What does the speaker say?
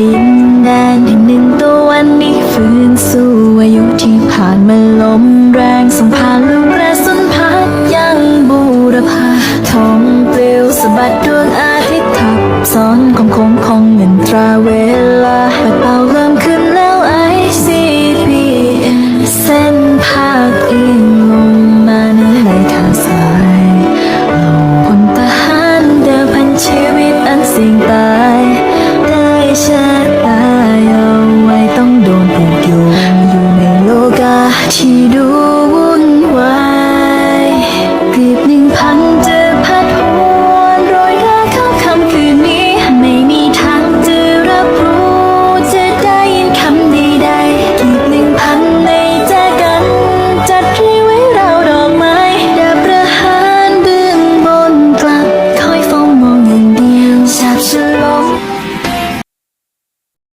ดินแดนแห่งหนึ่งตัววันนี้ฟื้นสู่อายุที่ผ่านมาลมแรงส่งผ่านลูกกระสุนพัดยังบูรพาท้องเปลวสะบัดดวงอาทิตย์ทับซ้อนของคงของเงินตราเวลาผ่านไป